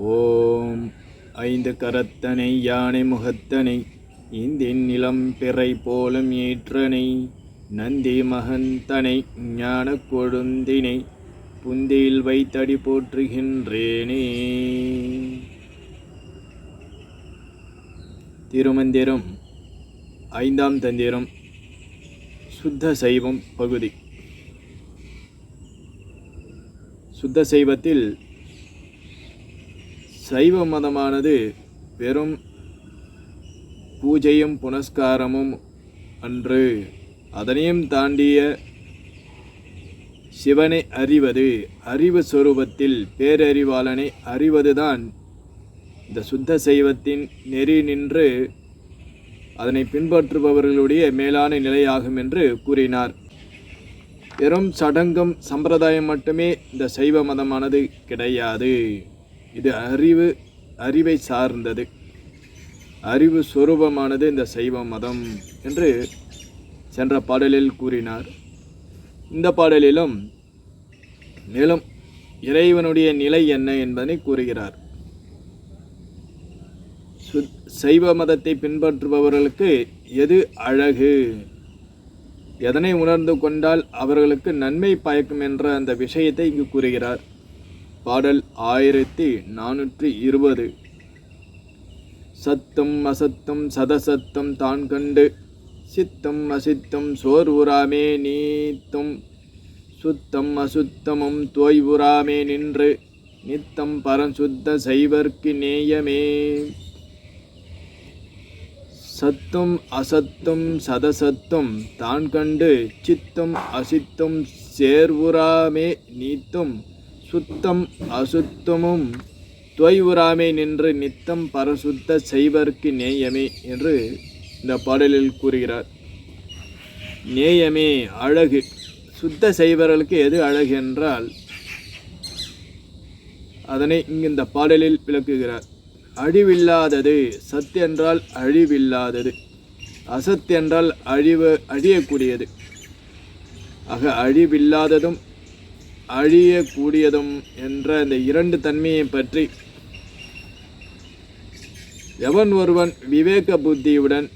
ஓம் ஐந்து கரத்தனை யானை முகத்தனை இந்தின் நிலம் பிறை போலும் ஏற்றனை நந்தி மகந்தனை ஞான கொழுந்தினை புந்தியில் வைத்தடி போற்றுகின்றேனே. திருமந்திரம் ஐந்தாம் தந்திரம் சுத்த சைவம் பகுதி. சுத்த சைவத்தில் சைவ மதமானது வெறும் பூஜையும் புனஸ்காரமும் அன்று அதனையும் தாண்டிய சிவனை அறிவது அறிவு சொரூபத்தில் பேரறிவாளனை அறிவதுதான் இந்த சுத்த சைவத்தின் நெறி நின்று அதனை பின்பற்றுபவர்களுடைய மேலான நிலையாகும் என்று கூறினார். வெறும் சடங்கும் சம்பிரதாயம் மட்டுமே இந்த சைவ மதமானது கிடையாது. இது அறிவு அறிவை சார்ந்தது. அறிவு சுரூபமானது இந்த சைவ மதம் என்று சென்ற பாடலில் கூறினார். இந்த பாடலிலும் மேலும் இறைவனுடைய நிலை என்ன என்பதை கூறுகிறார். சுத் சைவ மதத்தை பின்பற்றுபவர்களுக்கு எது அழகு? எதனை உணர்ந்து கொண்டால் அவர்களுக்கு நன்மை பயக்கும் என்ற அந்த விஷயத்தை இங்கு கூறுகிறார். பாடல் ஆயிரத்தி நானூற்றி இருபது. சத்தம் அசத்தம் சதசத்தம் தான் கண்டு சித்தம் அசித்தம் சோர் உறாமே நீத்தும் சுத்தம் அசுத்தமும் தோய் நின்று நித்தம் பரசுத்த சைவர்க்கு நேயமே. சத்தும் அசத்தும் சதசத்தும் தான் கண்டு சித்தம் அசித்தும் சேர்வுறாமே நீத்தும் சுத்தம் அசுத்தமும் துவைவுறாமை நின்று நித்தம் பரசுத்த செய்வர்க்கு நேயமே என்று இந்த பாடலில் கூறுகிறார். நேயமே அழகு. சுத்த செய்வர்களுக்கு எது அழகு என்றால் அதனை இங்கு இந்த பாடலில் விளக்குகிறார். அழிவில்லாதது சத் என்றால் அழிவில்லாதது. அசத் என்றால் அழிவு அழியக்கூடியது. ஆக அழிவில்லாததும் அழியக்கூடியதும் என்ற இந்த இரண்டு தன்மையை பற்றி எவன் ஒருவன் விவேக புத்தியுடன்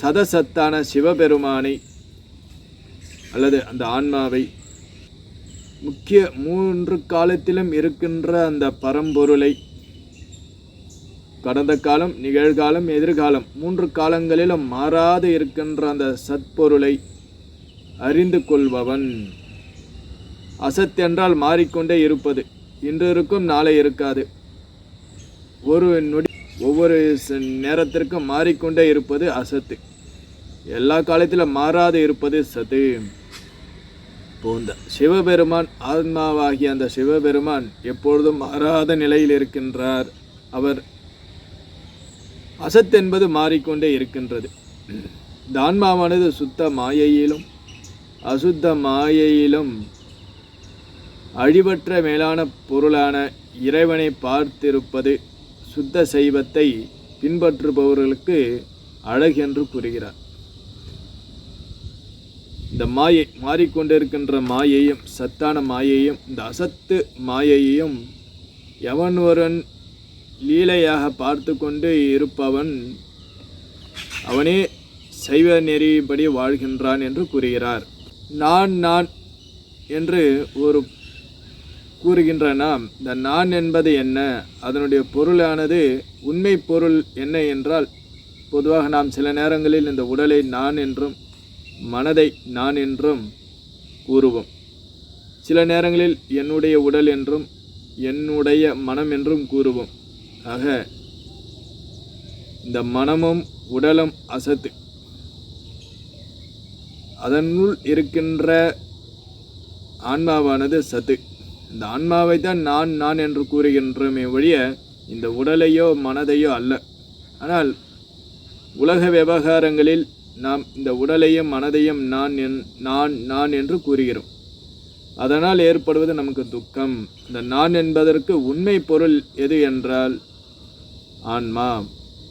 சதசத்தான சிவபெருமானை அல்லது அந்த ஆன்மாவை முக்கிய மூன்று காலத்திலும் இருக்கின்ற அந்த பரம்பொருளை கடந்த காலம் நிகழ்காலம் எதிர்காலம் மூன்று காலங்களிலும் மாறாது இருக்கின்ற அந்த சத்பொருளை அறிந்து கொள்பவன். அசத்தென்றால் மாறிக்கொண்டே இருப்பது. இன்று இருக்கும் நாளை இருக்காது. ஒரு நொடி ஒவ்வொரு ச- நேரத்திற்கும் மாறிக்கொண்டே இருப்பது அசத்து. எல்லா காலத்திலும் மாறாது இருப்பது சத்து போந்த சிவபெருமான் ஆத்மாவாகிய அந்த சிவபெருமான் எப்பொழுதும் மாறாத நிலையில் இருக்கின்றார். அவர் அசத் என்பது மாறிக்கொண்டே இருக்கின்றது. இந்த ஆன்மாவானது சுத்த மாயையிலும் அசுத்த மாயையிலும் அழிவற்ற மேலான பொருளான இறைவனை பார்த்திருப்பது சுத்த சைவத்தை பின்பற்றுபவர்களுக்கு அழகென்று கூறுகிறார். இந்த மாயை மாறிக்கொண்டிருக்கின்ற மாயையும் சத்தான மாயையும் இந்த அசத்து மாயையும் எவன் ஒருவன் லீலையாக பார்த்து கொண்டு இருப்பவன் அவனே சைவ நெறிப்படி வாழ்கின்றான் என்று கூறுகிறார். நான் நான் என்று ஒரு கூறுகின்றனாம் இந்த நான் என்பது என்ன? அதனுடைய பொருளானது உண்மை பொருள் என்ன என்றால் பொதுவாக நாம் சில நேரங்களில் இந்த உடலை நான் என்றும் மனதை நான் என்றும் கூறுவோம். சில நேரங்களில் என்னுடைய உடல் என்றும் என்னுடைய மனம் என்றும் கூறுவோம். ஆக இந்த மனமும் உடலும் அசத்து. அதனுள் இருக்கின்ற ஆன்மாவானது சத்து. இந்த ஆன்மாவை தான் நான் நான் என்று கூறுகின்றோமே ஒழிய இந்த உடலையோ மனதையோ அல்ல. ஆனால் உலக விவகாரங்களில் நாம் இந்த உடலையும் மனதையும் நான் என் நான் நான் என்று கூறுகிறோம். அதனால் ஏற்படுவது நமக்கு துக்கம். இந்த நான் என்பதற்கு உண்மை பொருள் எது என்றால் ஆன்மா.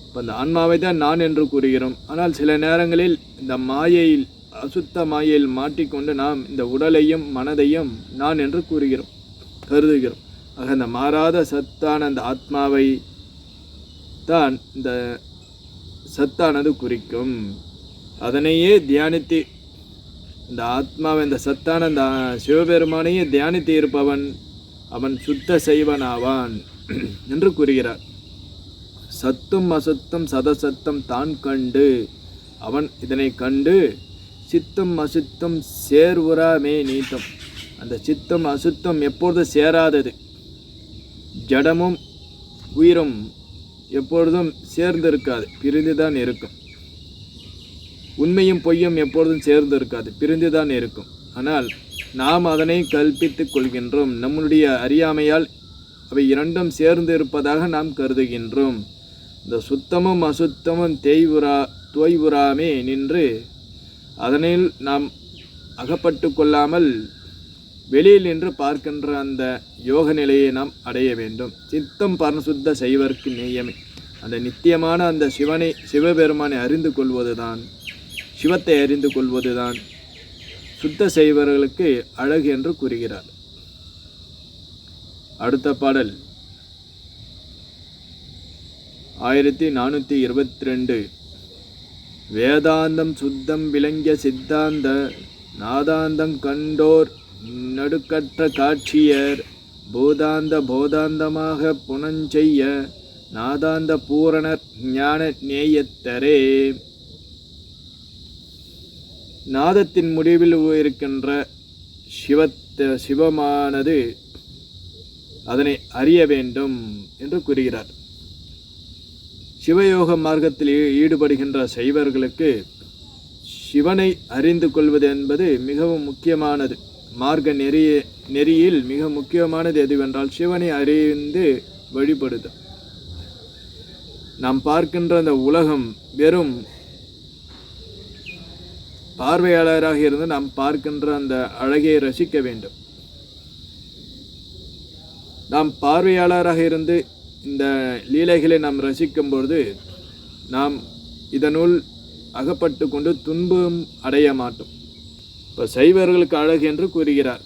இப்போ இந்த ஆன்மாவை தான் நான் என்று கூறுகிறோம். ஆனால் சில நேரங்களில் இந்த மாயையில் அசுத்த மாயையில் மாட்டிக்கொண்டு நாம் இந்த உடலையும் மனதையும் நான் என்று கூறுகிறோம். கருதுகிறோம். ஆக அந்த மாறாத சத்தான அந்த ஆத்மாவை தான் இந்த சத்தானது குறிக்கும். அதனையே தியானித்து இந்த ஆத்மாவை இந்த சத்தான அந்த சிவபெருமானையே தியானித்து இருப்பவன் அவன் சுத்த செய்வனாவான் என்று கூறுகிறார். சத்தும் அசத்தும் சதசத்தம் தான் கண்டு அவன் இதனை கண்டு சித்தம் அசுத்தம் சேர்வுறாமே நீத்தம். அந்த சித்தம் அசுத்தம் எப்பொழுதும் சேராதது. ஜடமும் உயிரும் எப்பொழுதும் சேர்ந்து இருக்காது பிரிந்து தான் இருக்கும். உண்மையும் பொய்யும் எப்பொழுதும் சேர்ந்து இருக்காது பிரிந்து தான் இருக்கும். ஆனால் நாம் அதனை கல்பித்துக் கொள்கின்றோம். நம்முடைய அறியாமையால் அவை இரண்டும் சேர்ந்து இருப்பதாக நாம் கருதுகின்றோம். இந்த சுத்தமும் அசுத்தமும் தேய்வுறா தோய்வுறாமே நின்று அதனில் நாம் அகப்பட்டு கொள்ளாமல் வெளியில் நின்று பார்க்கின்ற அந்த யோக நிலையை நாம் அடைய வேண்டும். சித்தம் பரசுத்த செய்வதற்கு நேயமே. அந்த நித்தியமான அந்த சிவனை சிவபெருமானை அறிந்து கொள்வதுதான் சிவத்தை அறிந்து கொள்வதுதான் சுத்த செய்வர்களுக்கு அழகு என்று கூறுகிறார். அடுத்த பாடல். ஆயிரத்தி நானூற்றி இருபத்தி ரெண்டு வேதாந்தம் சுத்தம் விளங்கிய சித்தாந்த நாதாந்தம் கண்டோர் நடுக்கற்ற காட்சியர் பூதாந்த போதாந்தமாக புனஞ்செய்ய நாதாந்த பூரணர் ஞான நேயத்தரே. நாதத்தின் முடிவில் இருக்கின்ற சிவத்த சிவமானது அதனை அறிய வேண்டும் என்று கூறுகிறார். சிவயோக மார்க்கத்தில் ஈடுபடுகின்ற சைவர்களுக்கு சிவனை அறிந்து கொள்வது என்பது மிகவும் முக்கியமானது. மார்க்க நெறிய நெறியில் மிக முக்கியமானது எதுவென்றால் சிவனை அறிந்து வழிபடுதல். நாம் பார்க்கின்ற அந்த உலகம் வெறும் பார்வையாளராக இருந்து நாம் பார்க்கின்ற அந்த அழகை ரசிக்க வேண்டும். நாம் பார்வையாளராக இருந்து இந்த லீலைகளை நாம் ரசிக்கும் பொழுது நாம் இதனுள் அகப்பட்டு கொண்டு துன்பம் அடைய மாட்டோம். இப்போ சைவர்களுக்கு அழகு என்று கூறுகிறார்.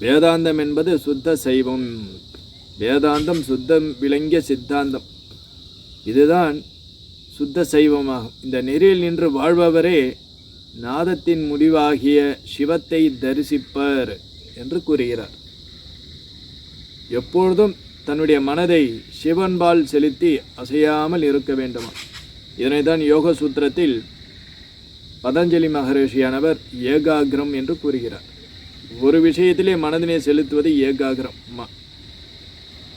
வேதாந்தம் என்பது சுத்த சைவம். வேதாந்தம் சுத்தம் விளங்கிய சித்தாந்தம். இதுதான் சுத்த சைவமாகும். இந்த நெறியில் நின்று வாழ்பவரே நாதத்தின் முடிவாகிய சிவத்தை தரிசிப்பர் என்று கூறுகிறார். எப்பொழுதும் தன்னுடைய மனதை சிவன்பால் செலுத்தி அசையாமல் இருக்க வேண்டுமா இதனைதான் யோக சூத்திரத்தில் பதஞ்சலி மகரிஷியானவர் ஏகாகிரம் என்று கூறுகிறார். ஒரு விஷயத்திலே மனதினை செலுத்துவது ஏகாகிரம் ம-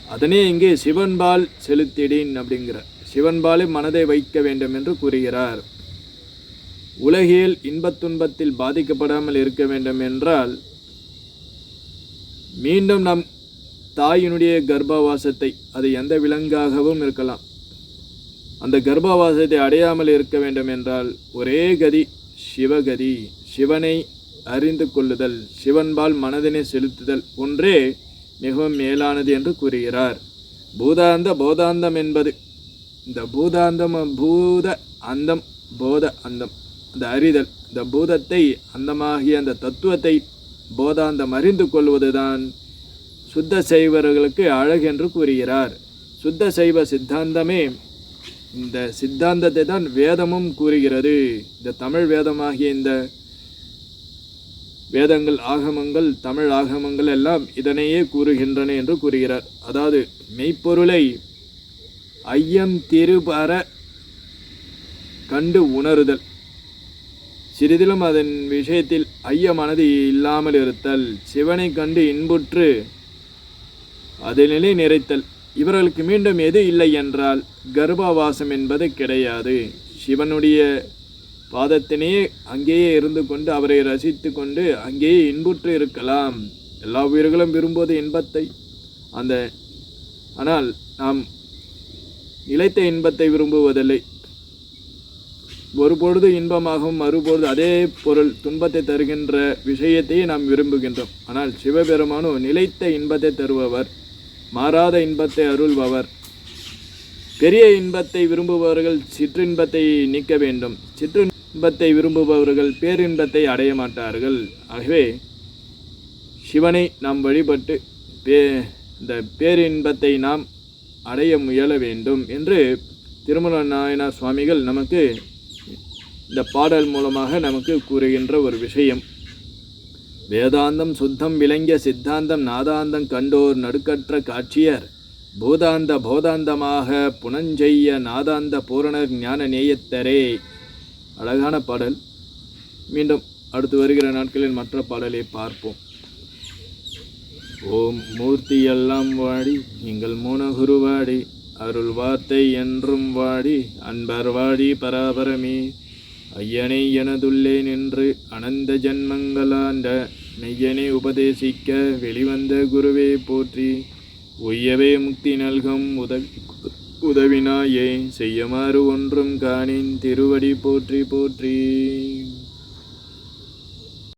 அதனே இங்கே சிவன்பால் செலுத்திடேன் அப்படிங்கிறார். சிவன்பாலே மனதை வைக்க வேண்டும் என்று கூறுகிறார். உலகில் இன்பத் துன்பத்தில் பாதிக்கப்படாமல் இருக்க வேண்டும் என்றால் மீண்டும் நம் தாயினுடைய கர்ப்பவாசத்தை அது எந்த விலங்காகவும் இருக்கலாம். அந்த கர்ப்பவாசத்தை அடையாமல் இருக்க வேண்டும் என்றால் ஒரே கதி சிவகதி. சிவனை அறிந்து கொள்ளுதல் சிவன்பால் மனதினை செலுத்துதல் ஒன்றே மிகவும் மேலானது என்று கூறுகிறார். பூதாந்த போதாந்தம் என்பது இந்த பூதாந்தம் பூத அந்தம் போத அந்தம் அந்த அறிதல் இந்த பூதத்தை அந்தமாகிய அந்த தத்துவத்தை போதாந்தம் அறிந்து கொள்வதுதான் சுத்த சைவர்களுக்கு அழகு என்று கூறுகிறார். சுத்த சைவ சித்தாந்தமே இந்த சித்தாந்தத்தை தான் வேதமும் கூறுகிறது. இந்த தமிழ் வேதமாகிய இந்த வேதங்கள் ஆகமங்கள் தமிழ் ஆகமங்கள் எல்லாம் இதனையே கூறுகின்றன என்று கூறுகிறார். அதாவது மெய்ப்பொருளை ஐயம் திருபர கண்டு உணருதல். சிறிதிலும் அதன் விஷயத்தில் ஐயமானது இல்லாமல் இருத்தல் சிவனை கண்டு இன்புற்று அதிலே நிறைத்தல். இவர்களுக்கு மீண்டும் எது இல்லை என்றால் கர்ப்பவாசம் என்பது கிடையாது. சிவனுடைய பாதத்தினே அங்கேயே இருந்து கொண்டு அவரை ரசித்து கொண்டு அங்கேயே இன்புற்று இருக்கலாம். எல்லா உயிர்களும் விரும்புவது இன்பத்தை. அந்த ஆனால் நாம் நிலைத்த இன்பத்தை விரும்புவதில்லை. ஒரு பொழுது இன்பமாகவும் மறுபொழுது அதே பொருள் துன்பத்தை தருகின்ற விஷயத்தையே நாம் விரும்புகின்றோம். ஆனால் சிவபெருமானோ நிலைத்த இன்பத்தை தருபவர். மாறாத இன்பத்தை அருள்பவர். பெரிய இன்பத்தை விரும்புபவர்கள் சிற்றின்பத்தை நீக்க வேண்டும். சிற்றின்பத்தை விரும்புபவர்கள் பேரின்பத்தை அடைய மாட்டார்கள். ஆகவே சிவனை நாம் வழிபட்டு பே இந்த பேரின்பத்தை நாம் அடைய முயல வேண்டும் என்று திருமல நாயனார் சுவாமிகள் நமக்கு இந்த பாடல் மூலமாக நமக்கு கூறுகின்ற ஒரு விஷயம். வேதாந்தம் சுத்தம் விளங்கிய சித்தாந்தம் நாதாந்தம் கண்டோர் நடுக்கற்ற காட்சியர். பூதாந்த போதாந்தமாக புனஞ்செய்ய நாதாந்த பூரணர் ஞான நேயத்தரே. அழகான பாடல். மீண்டும் அடுத்து வருகிற நாட்களில் மற்ற பாடலை பார்ப்போம். ஓம் மூர்த்தி எல்லாம் வாடி எங்கள் மூனகுரு வாடி அருள் வார்த்தை என்றும் வாடி அன்பர் வாடி பராபரமே. ஐயனை எனதுள்ளே நின்று அனந்த ஜன்மங்களாண்ட மெய்யனை உபதேசிக்க வெளிவந்த குருவே போற்றி. உய்யவே முக்தி நல்கும் உதவி உதவினாயே செய்யுமாறு ஒன்றும் காணின். திருவடி போற்றி போற்றி.